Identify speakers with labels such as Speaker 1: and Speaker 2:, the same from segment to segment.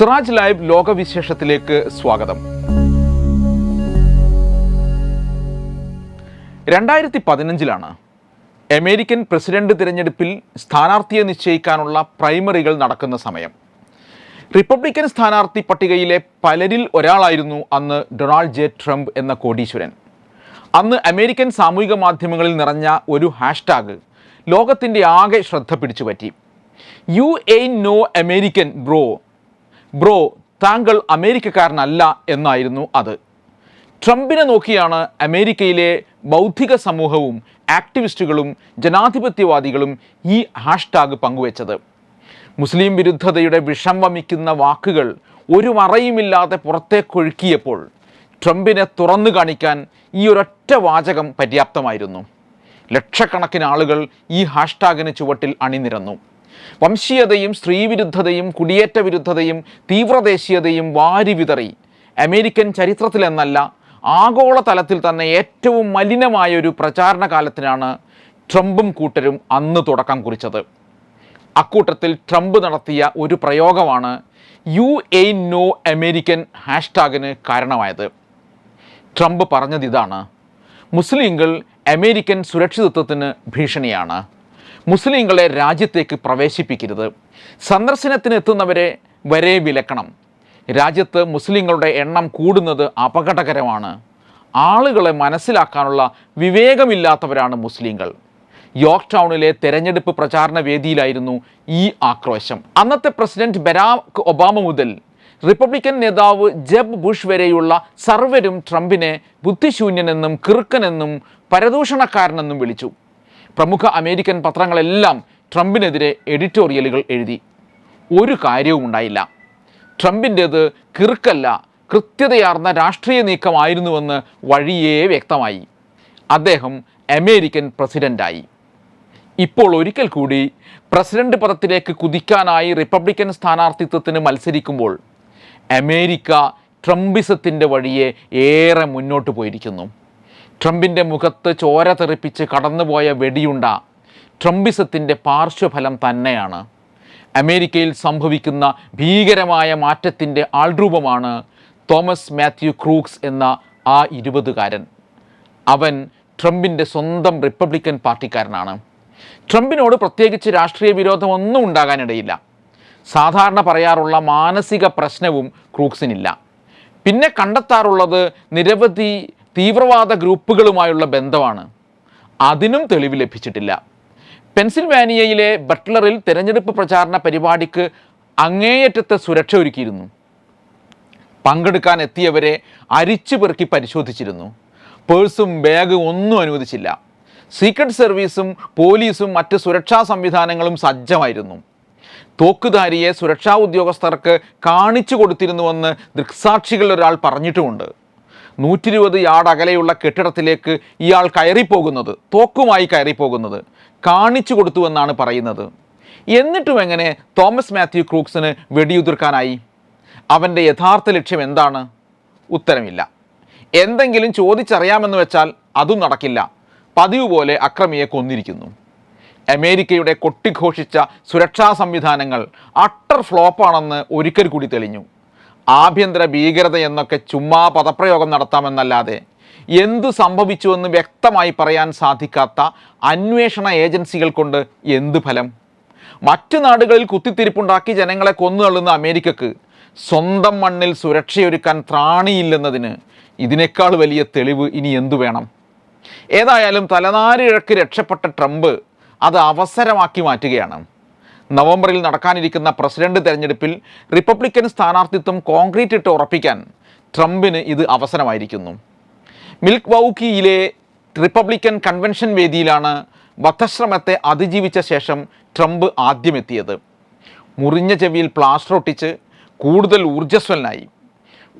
Speaker 1: Siraj live ലോകവിശേഷത്തിലേക്ക് സ്വാഗതം. രണ്ടായിരത്തി പതിനഞ്ചിലാണ് American president തിരഞ്ഞെടുപ്പിൽ സ്ഥാനാർത്ഥിയെ നിശ്ചയിക്കാനുള്ള പ്രൈമറികൾ നടക്കുന്ന സമയം. റിപ്പബ്ലിക്കൻ സ്ഥാനാർത്ഥി പട്ടികയിലെ പലരിൽ ഒരാളായിരുന്നു അന്ന് ഡൊണാൾഡ് ജെ ട്രംപ് എന്ന കോടീശ്വരൻ. അന്ന് അമേരിക്കൻ സാമൂഹിക മാധ്യമങ്ങളിൽ നിറഞ്ഞ ഒരു ഹാഷ്ടാഗ് ലോകത്തിന്റെ ആകെ ശ്രദ്ധ പിടിച്ചുപറ്റി. You A no American bro bro താങ്കൾ അമേരിക്കക്കാരനല്ല എന്നായിരുന്നു അത്. ട്രംപിനെ നോക്കിയാണ് അമേരിക്കയിലെ ബൗദ്ധിക സമൂഹവും ആക്ടിവിസ്റ്റുകളും ജനാധിപത്യവാദികളും ഈ ഹാഷ്ടാഗ് പങ്കുവച്ചത്. മുസ്ലിം വിരുദ്ധതയുടെ വിഷം വമിക്കുന്ന വാക്കുകൾ ഒരു മറയുമില്ലാതെ പുറത്തേക്കൊഴുക്കിയപ്പോൾ ട്രംപിനെ തുറന്നു കാണിക്കാൻ ഈ ഒരൊറ്റ വാചകം പര്യാപ്തമായിരുന്നു. ലക്ഷക്കണക്കിന് ആളുകൾ ഈ ഹാഷ്ടാഗിന് ചുവട്ടിൽ അണിനിരന്നു. വംശീയതയും സ്ത്രീവിരുദ്ധതയും കുടിയേറ്റ വിരുദ്ധതയും തീവ്രദേശീയതയും വാരി വിതറി അമേരിക്കൻ ചരിത്രത്തിലെന്നല്ല ആഗോള തലത്തിൽ തന്നെ ഏറ്റവും മലിനമായ ഒരു പ്രചാരണ കാലത്തിനാണ് ട്രംപും കൂട്ടരും അന്ന് തുടക്കം കുറിച്ചത്. അക്കൂട്ടത്തിൽ ട്രംപ് നടത്തിയ ഒരു പ്രയോഗമാണ് യു എ നോ അമേരിക്കൻ ഹാഷ്ടാഗിന് കാരണമായത്. ട്രംപ് പറഞ്ഞത് ഇതാണ് മുസ്ലിങ്ങൾ അമേരിക്കൻ സുരക്ഷിതത്വത്തിന് ഭീഷണിയാണ്. മുസ്ലിങ്ങളെ രാജ്യത്തേക്ക് പ്രവേശിപ്പിക്കരുത്. സന്ദർശനത്തിന് എത്തുന്നവരെ വരെ വിലക്കണം. രാജ്യത്ത് മുസ്ലിങ്ങളുടെ എണ്ണം കൂടുന്നത് അപകടകരമാണ്. ആളുകളെ മനസ്സിലാക്കാനുള്ള വിവേകമില്ലാത്തവരാണ് മുസ്ലിങ്ങൾ. യോർക്ക് ടൗണിലെ തെരഞ്ഞെടുപ്പ് പ്രചാരണ വേദിയിലായിരുന്നു ഈ ആക്രോശം. അന്നത്തെ പ്രസിഡന്റ് ബരാക് ഒബാമ മുതൽ റിപ്പബ്ലിക്കൻ നേതാവ് ജബ് ബുഷ് വരെയുള്ള സർവരും ട്രംപിനെ ബുദ്ധിശൂന്യനെന്നും കിറുക്കനെന്നും പരദൂഷണക്കാരനെന്നും വിളിച്ചു. പ്രമുഖ അമേരിക്കൻ പത്രങ്ങളെല്ലാം ട്രംപിനെതിരെ എഡിറ്റോറിയലുകൾ എഴുതി. ഒരു കാര്യവും ഉണ്ടായില്ല. ട്രംപിന്റേത് കിറുക്കല്ല കൃത്യതയാർന്ന രാഷ്ട്രീയ നീക്കമായിരുന്നുവെന്ന് വഴിയേ വ്യക്തമായി. അദ്ദേഹം അമേരിക്കൻ പ്രസിഡന്റായി ഇപ്പോൾ ഒരിക്കൽ കൂടി പ്രസിഡന്റ് പദത്തിലേക്ക് കുതിക്കാനായി റിപ്പബ്ലിക്കൻ സ്ഥാനാർത്ഥിത്വത്തിന് മത്സരിക്കുമ്പോൾ അമേരിക്ക ട്രംപിസത്തിന്റെ വഴിയെ ഏറെ മുന്നോട്ട് പോയിരിക്കുന്നു. ട്രംപിന്റെ മുഖത്ത് ചോര തെറിപ്പിച്ച് കടന്നുപോയ വെടിയുണ്ട ട്രംപിസത്തിന്റെ പാർശ്വഫലം തന്നെയാണ്. അമേരിക്കയിൽ സംഭവിക്കുന്ന ഭീകരമായ മാറ്റത്തിന്റെ ആൾരൂപമാണ് തോമസ് മാത്യു ക്രൂക്സ് എന്ന ആ ഇരുപതുകാരൻ. അവൻ ട്രംപിന്റെ സ്വന്തം റിപ്പബ്ലിക്കൻ പാർട്ടിക്കാരനാണ്. ട്രംപിനോട് പ്രത്യേകിച്ച് രാഷ്ട്രീയ വിരോധമൊന്നും ഉണ്ടാകാനിടയില്ല. സാധാരണ പറയാറുള്ള മാനസിക പ്രശ്നവും ക്രൂക്സിനില്ല. പിന്നെ കണ്ടെത്താറുള്ളത് നിരവധി തീവ്രവാദ ഗ്രൂപ്പുകളുമായുള്ള ബന്ധമാണ്. അതിനും തെളിവ് ലഭിച്ചിട്ടില്ല. പെൻസിൽവാനിയയിലെ ബട്ട്ലറിൽ തിരഞ്ഞെടുപ്പ് പ്രചാരണ പരിപാടിക്ക് അങ്ങേയറ്റത്തെ സുരക്ഷ ഒരുക്കിയിരുന്നു. പങ്കെടുക്കാൻ എത്തിയവരെ അരിച്ചു പെറുക്കി പരിശോധിച്ചിരുന്നു. പേഴ്സും ബാഗും ഒന്നും അനുവദിച്ചില്ല. സീക്രട്ട് സർവീസും പോലീസും മറ്റ് സുരക്ഷാ സംവിധാനങ്ങളും സജ്ജമായിരുന്നു. തോക്കുധാരിയെ സുരക്ഷാ ഉദ്യോഗസ്ഥർക്ക് കാണിച്ചു കൊടുത്തിരുന്നുവെന്ന് ദൃക്സാക്ഷികളൊരാൾ പറഞ്ഞിട്ടുമുണ്ട്. നൂറ്റി ഇരുപത് യാർഡ് അകലെയുള്ള കെട്ടിടത്തിലേക്ക് ഇയാൾ കയറിപ്പോകുന്നത് തോക്കുമായി കയറിപ്പോകുന്നത് കാണിച്ചു കൊടുത്തുവെന്നാണ് പറയുന്നത്. എന്നിട്ടും എങ്ങനെ തോമസ് മാത്യു ക്രൂക്സിന് വെടിയുതിർക്കാനായി? അവന്റെ യഥാർത്ഥ ലക്ഷ്യം എന്താണ്? ഉത്തരമില്ല. എന്തെങ്കിലും ചോദിച്ചറിയാമെന്ന് വെച്ചാൽ അതും നടക്കില്ല. പതിവ് പോലെ അക്രമിയെ കൊന്നിരിക്കുന്നു. അമേരിക്കയുടെ കൊട്ടിഘോഷിച്ച സുരക്ഷാ സംവിധാനങ്ങൾ അട്ടർ ഫ്ലോപ്പാണെന്ന് ഒരിക്കൽ കൂടി തെളിഞ്ഞു. ആഭ്യന്തര ഭീകരത എന്നൊക്കെ ചുമ്മാ പദപ്രയോഗം നടത്താമെന്നല്ലാതെ എന്തു സംഭവിച്ചുവെന്ന് വ്യക്തമായി പറയാൻ സാധിക്കാത്ത അന്വേഷണ ഏജൻസികൾ കൊണ്ട് എന്ത് ഫലം? മറ്റു നാടുകളിൽ കുത്തിത്തിരിപ്പുണ്ടാക്കി ജനങ്ങളെ കൊന്നു കൊന്നുതള്ളുന്ന അമേരിക്കക്ക് സ്വന്തം മണ്ണിൽ സുരക്ഷയൊരുക്കാൻ ത്രാണിയില്ലെന്നതിന് ഇതിനേക്കാൾ വലിയ തെളിവ് ഇനി എന്തു വേണം? ഏതായാലും തലനാരിഴക്ക് രക്ഷപ്പെട്ട ട്രംപ് അത് അവസരമാക്കി മാറ്റുകയാണ്. നവംബറിൽ നടക്കാനിരിക്കുന്ന പ്രസിഡന്റ് തെരഞ്ഞെടുപ്പിൽ റിപ്പബ്ലിക്കൻ സ്ഥാനാർത്ഥിത്വം കോൺക്രീറ്റ് ഇട്ട് ഉറപ്പിക്കാൻ ട്രംപിന് ഇത് അവസരമായിരിക്കുന്നു. മിൽക്ക് വൗക്കിയിലെ റിപ്പബ്ലിക്കൻ കൺവെൻഷൻ വേദിയിലാണ് വധശ്രമത്തെ അതിജീവിച്ച ശേഷം ട്രംപ് ആദ്യമെത്തിയത്. മുറിഞ്ഞ ചെവിയിൽ പ്ലാസ്റ്റർ ഒട്ടിച്ച് കൂടുതൽ ഊർജസ്വലനായി.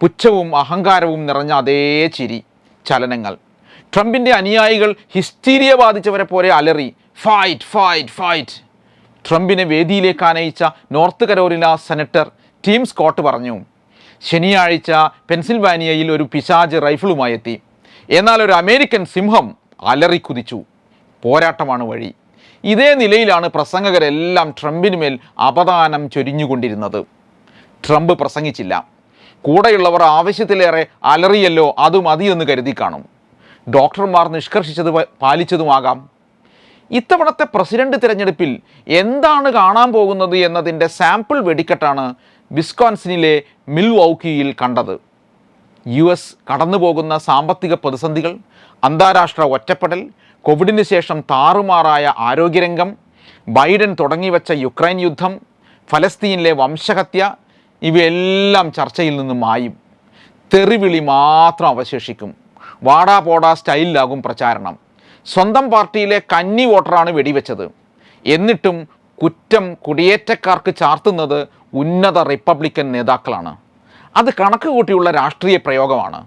Speaker 1: പുച്ഛവും അഹങ്കാരവും നിറഞ്ഞ അതേ ചിരി ചലനങ്ങൾ. ട്രംപിന്റെ അനുയായികൾ ഹിസ്റ്റീരിയ ബാധിച്ചവരെ പോലെ അലറി ഫൈറ്റ് ഫൈറ്റ് ഫൈറ്റ്. ട്രംപിനെ വേദിയിലേക്ക് ആനയിച്ച North Carolina senator Tim Scott പറഞ്ഞു. ശനിയാഴ്ച പെൻസിൽവാനിയയിൽ ഒരു പിശാജ് റൈഫിളുമായി എത്തി. എന്നാൽ ഒരു അമേരിക്കൻ സിംഹം അലറി കുതിച്ചു പോരാട്ടമാണ് വഴി. ഇതേ നിലയിലാണ് പ്രസംഗകരെല്ലാം ട്രംപിന് മേൽ അപദാനം ചൊരിഞ്ഞുകൊണ്ടിരുന്നത്. ട്രംപ് പ്രസംഗിച്ചില്ല. കൂടെയുള്ളവർ ആവശ്യത്തിലേറെ അലറിയല്ലോ അത് മതിയെന്ന് കരുതി കാണും. ഡോക്ടർമാർ നിഷ്കർഷിച്ചത് പാലിച്ചതുമാകാം. ഇത്തവണത്തെ പ്രസിഡന്റ് തിരഞ്ഞെടുപ്പിൽ എന്താണ് കാണാൻ പോകുന്നത് എന്നതിന്റെ സാമ്പിൾ വെടിക്കെട്ടാണ് വിസ്കോൺസിനിലെ മിൽവൗക്കിയിൽ കണ്ടത്. യു എസ് കടന്നുപോകുന്ന സാമ്പത്തിക പ്രതിസന്ധികൾ അന്താരാഷ്ട്ര ഒറ്റപ്പെടൽ കോവിഡിന് ശേഷം താറുമാറായ ആരോഗ്യരംഗം ബൈഡൻ തുടങ്ങിവെച്ച യുക്രൈൻ യുദ്ധം ഫലസ്തീനിലെ വംശഹത്യ ഇവയെല്ലാം ചർച്ചയിൽ നിന്ന് മായും തെറിവിളി മാത്രം അവശേഷിക്കും. വാടാ പോടാ സ്റ്റൈലിലാകും പ്രചാരണം. സ്വന്തം പാർട്ടിയിലെ കന്നി വോട്ടറാണ് വെടിവെച്ചത്. എന്നിട്ടും കുറ്റം കുടിയേറ്റക്കാർക്ക് ചാർത്തുന്നത് ഉന്നത റിപ്പബ്ലിക്കൻ നേതാക്കളാണ്. അത് കണക്ക് കൂട്ടിയുള്ള രാഷ്ട്രീയ പ്രയോഗമാണ്.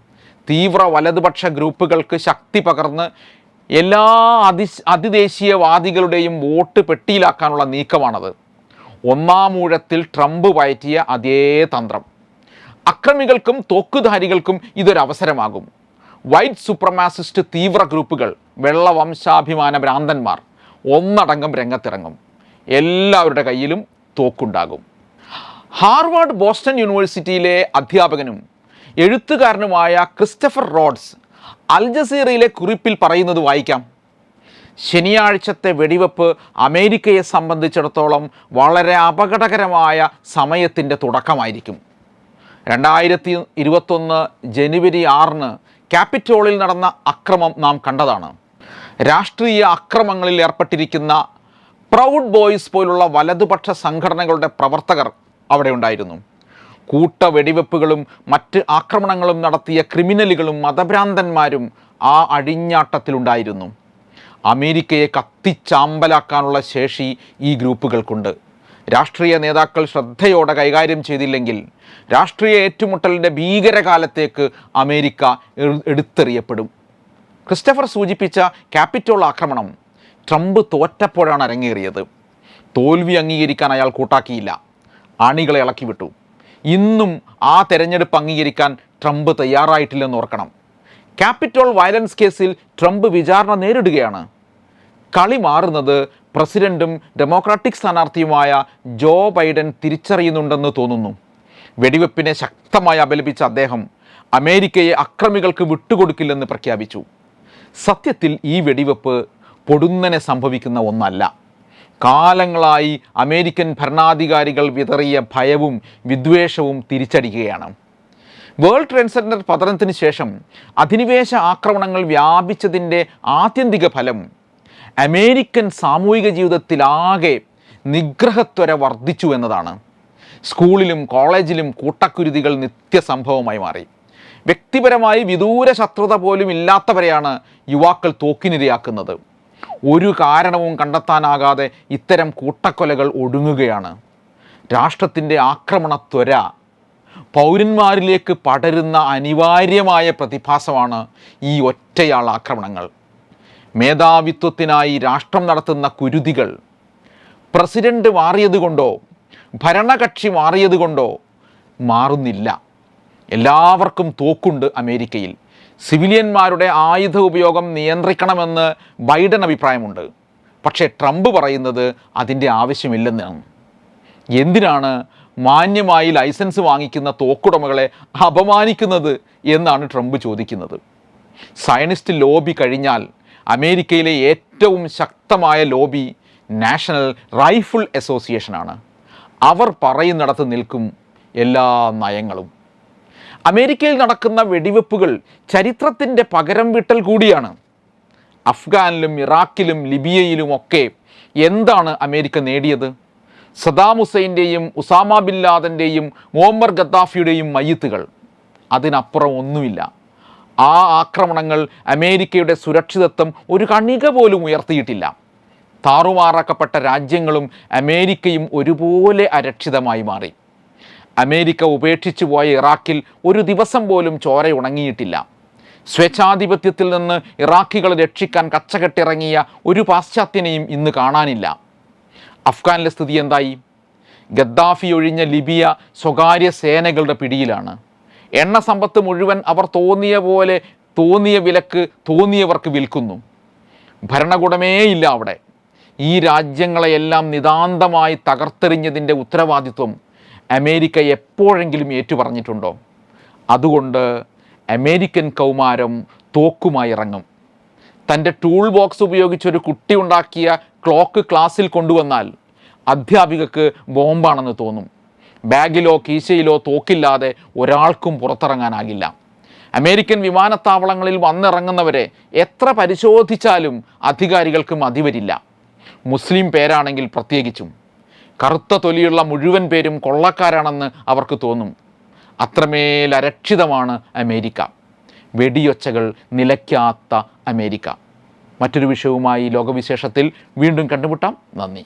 Speaker 1: തീവ്ര വലതുപക്ഷ ഗ്രൂപ്പുകൾക്ക് ശക്തി പകർന്ന് എല്ലാ അതി അതിദേശീയവാദികളുടെയും വോട്ട് പെട്ടിയിലാക്കാനുള്ള നീക്കമാണത്. ഒന്നാം ഊഴത്തിൽ ട്രംപ് വയറ്റിയ അതേ തന്ത്രം. അക്രമികൾക്കും തോക്കുധാരികൾക്കും ഇതൊരവസരമാകും. വൈറ്റ് സുപ്രമാസിസ്റ്റ് തീവ്ര ഗ്രൂപ്പുകൾ വെള്ള വംശാഭിമാന ഭ്രാന്തന്മാർ ഒന്നടങ്കം രംഗത്തിറങ്ങും. എല്ലാവരുടെ കയ്യിലും തോക്കുണ്ടാകും. ഹാർവാർഡ് ബോസ്റ്റൺ യൂണിവേഴ്സിറ്റിയിലെ അധ്യാപകനും എഴുത്തുകാരനുമായ ക്രിസ്റ്റഫർ റോഡ്സ് അൽ ജസീറയിലെ കുറിപ്പിൽ പറയുന്നത് വായിക്കാം. ശനിയാഴ്ചത്തെ വെടിവെപ്പ് അമേരിക്കയെ സംബന്ധിച്ചിടത്തോളം വളരെ അപകടകരമായ സമയത്തിന്റെ തുടക്കമായിരിക്കും. രണ്ടായിരത്തി ഇരുപത്തൊന്ന് ജനുവരി ആറിന് ക്യാപിറ്റോളിൽ നടന്ന അക്രമം നാം കണ്ടതാണ്. രാഷ്ട്രീയ അക്രമങ്ങളിൽ ഏർപ്പെട്ടിരിക്കുന്ന പ്രൗഡ് ബോയ്സ് പോലുള്ള വലതുപക്ഷ സംഘടനകളുടെ പ്രവർത്തകർ അവിടെ ഉണ്ടായിരുന്നു. കൂട്ട വെടിവെപ്പുകളും മറ്റ് ആക്രമണങ്ങളും നടത്തിയ ക്രിമിനലുകളും മതഭ്രാന്തന്മാരും ആ അഴിഞ്ഞാട്ടത്തിലുണ്ടായിരുന്നു അമേരിക്കയെ കത്തിച്ചാമ്പലാക്കാനുള്ള ശേഷി ഈ ഗ്രൂപ്പുകൾക്കുണ്ട്. രാഷ്ട്രീയ നേതാക്കൾ ശ്രദ്ധയോടെ കൈകാര്യം ചെയ്തില്ലെങ്കിൽ രാഷ്ട്രീയ ഏറ്റുമുട്ടലിന്റെ ഭീകരകാലത്തേക്ക് അമേരിക്ക എടുത്തെറിയപ്പെടും. ക്രിസ്റ്റഫർ സൂചിപ്പിച്ച ക്യാപിറ്റോൾ ആക്രമണം ട്രംപ് തോറ്റപ്പോഴാണ് അരങ്ങേറിയത്. തോൽവി അംഗീകരിക്കാൻ അയാൾ കൂട്ടാക്കിയില്ല. അണികളെ ഇളക്കി വിട്ടു ഇന്നും ആ തെരഞ്ഞെടുപ്പ് അംഗീകരിക്കാൻ ട്രംപ് തയ്യാറായിട്ടില്ലെന്ന് ഓർക്കണം. ക്യാപിറ്റോൾ വയലൻസ് കേസിൽ ട്രംപ് വിചാരണ നേരിടുകയാണ്. കളി മാറുന്നത് പ്രസിഡന്റും ഡെമോക്രാറ്റിക് സ്ഥാനാർത്ഥിയുമായ ജോ ബൈഡൻ തിരിച്ചറിയുന്നുണ്ടെന്ന് തോന്നുന്നു. വെടിവെപ്പിനെ ശക്തമായി അപലപിച്ച അദ്ദേഹം അമേരിക്കയെ അക്രമികൾക്ക് വിട്ടുകൊടുക്കില്ലെന്ന് പ്രഖ്യാപിച്ചു. സത്യത്തിൽ ഈ വെടിവെപ്പ് പൊടുന്നനെ സംഭവിക്കുന്ന ഒന്നല്ല. കാലങ്ങളായി അമേരിക്കൻ ഭരണാധികാരികൾ വിതറിയ ഭയവും വിദ്വേഷവും തിരിച്ചടിക്കുകയാണ് വേൾഡ് ട്രേഡ് സെന്റർ പതനത്തിന് ശേഷം അധിനിവേശ ആക്രമണങ്ങൾ വ്യാപിച്ചതിന്റെ ആത്യന്തിക ഫലം അമേരിക്കൻ സാമൂഹിക ജീവിതത്തിലാകെ നിഗ്രഹത്വര വർദ്ധിച്ചു എന്നതാണ്. സ്കൂളിലും കോളേജിലും കൂട്ടക്കുരുതികൾ നിത്യസംഭവമായി മാറി. വ്യക്തിപരമായി വിദൂര ശത്രുത പോലും ഇല്ലാത്തവരെയാണ് യുവാക്കൾ തോക്കിനിരയാക്കുന്നത്. ഒരു കാരണവും കണ്ടെത്താനാകാതെ ഇത്തരം കൂട്ടക്കൊലകൾ ഒടുങ്ങുകയാണ്. രാഷ്ട്രത്തിന്റെ ആക്രമണത്വര പൗരന്മാരിലേക്ക് പടരുന്ന അനിവാര്യമായ പ്രതിഭാസമാണ് ഈ ഒറ്റയാൾ ആക്രമണങ്ങൾ. മേധാവിത്വത്തിനായി രാഷ്ട്രം നടത്തുന്ന കുരുതികൾ. പ്രസിഡന്റ് മാറിയതുകൊണ്ടോ ഭരണകക്ഷി മാറിയതുകൊണ്ടോ മാറുന്നില്ല. എല്ലാവർക്കും തോക്കുണ്ട് അമേരിക്കയിൽ. സിവിലിയന്മാരുടെ ആയുധ ഉപയോഗം നിയന്ത്രിക്കണമെന്ന് ബൈഡൻ അഭിപ്രായമുണ്ട്. പക്ഷേ ട്രംപ് പറയുന്നത് അതിന്റെ ആവശ്യമില്ലെന്നാണ്. എന്തിനാണ് മാന്യമായി ലൈസൻസ് വാങ്ങിക്കുന്ന തോക്കുടമകളെ അപമാനിക്കുന്നത് എന്നാണ് ട്രംപ് ചോദിക്കുന്നത്. സയനിസ്റ്റ് ലോബി കഴിഞ്ഞാൽ അമേരിക്കയിലെ ഏറ്റവും ശക്തമായ ലോബി നാഷണൽ റൈഫിൾ അസോസിയേഷനാണ്. അവർ പറയുന്നിടത്ത് നിൽക്കും എല്ലാ നയങ്ങളും. അമേരിക്കയിൽ നടക്കുന്ന വെടിവെപ്പുകൾ ചരിത്രത്തിന്റെ പകരം വിട്ടൽ കൂടിയാണ്. അഫ്ഗാനിലും ഇറാഖിലും ലിബിയയിലുമൊക്കെ എന്താണ് അമേരിക്ക നേടിയത്? സദാം ഹുസൈന്റെയും ഉസാമ ബിൻ ലാദന്റെയും മുഹമ്മർ ഗദ്ദാഫിയുടെയും മയ്യത്തുകൾ. അതിനപ്പുറം ഒന്നുമില്ല. ആ ആക്രമണങ്ങൾ അമേരിക്കയുടെ സുരക്ഷിതത്വം ഒരു കണിക പോലും ഉയർത്തിയിട്ടില്ല. താറുമാറാക്കപ്പെട്ട രാജ്യങ്ങളും അമേരിക്കയും ഒരുപോലെ അരക്ഷിതമായി മാറി. അമേരിക്ക ഉപേക്ഷിച്ചു പോയ ഇറാഖിൽ ഒരു ദിവസം പോലും ചോര ഉണങ്ങിയിട്ടില്ല. സ്വേച്ഛാധിപത്യത്തിൽ നിന്ന് ഇറാഖികളെ രക്ഷിക്കാൻ കച്ചകെട്ടിറങ്ങിയ ഒരു പാശ്ചാത്യനെയും ഇന്ന് കാണാനില്ല. അഫ്ഗാനിലെ സ്ഥിതി എന്തായി? ഗദ്ദാഫി ഒഴിഞ്ഞ ലിബിയ സ്വകാര്യ സേനകളുടെ പിടിയിലാണ്. എണ്ണ സമ്പത്ത് മുഴുവൻ അവർ തോന്നിയ പോലെ തോന്നിയ വിലക്ക് തോന്നിയവർക്ക് വിൽക്കുന്നു. ഭരണകൂടമേ ഇല്ല അവിടെ. ഈ രാജ്യങ്ങളെയെല്ലാം നിതാന്തമായി തകർത്തെറിഞ്ഞതിന്റെ ഉത്തരവാദിത്വം അമേരിക്ക എപ്പോഴെങ്കിലും ഏറ്റുപറഞ്ഞിട്ടുണ്ടോ? അതുകൊണ്ട് അമേരിക്കൻ കൗമാരം തോക്കുമായി ഇറങ്ങും. തന്റെ ടൂൾ ബോക്സ് ഉപയോഗിച്ച് ഒരു കുട്ടി ഉണ്ടാക്കിയ ക്ലോക്ക് ക്ലാസ്സിൽ കൊണ്ടുവന്നാൽ അധ്യാപികക്ക് ബോംബാണെന്ന് തോന്നും. ബാഗിലോ കീശയിലോ തോക്കില്ലാതെ ഒരാൾക്കും പുറത്തിറങ്ങാനാകില്ല. അമേരിക്കൻ വിമാനത്താവളങ്ങളിൽ വന്നിറങ്ങുന്നവരെ എത്ര പരിശോധിച്ചാലും അധികാരികൾക്ക് മതിവരില്ല മുസ്ലിം പേരാണെങ്കിൽ പ്രത്യേകിച്ചും. കറുത്ത തൊലിയുള്ള മുഴുവൻ പേരും കൊള്ളക്കാരാണെന്ന് അവർക്ക് തോന്നും. അത്രമേൽ അരക്ഷിതമാണ് അമേരിക്ക. വെടിയൊച്ചകൾ നിലയ്ക്കാത്ത അമേരിക്ക. മറ്റൊരു വിഷയവുമായി ലോകവിശേഷത്തിൽ വീണ്ടും കണ്ടുമുട്ടാം. നന്ദി.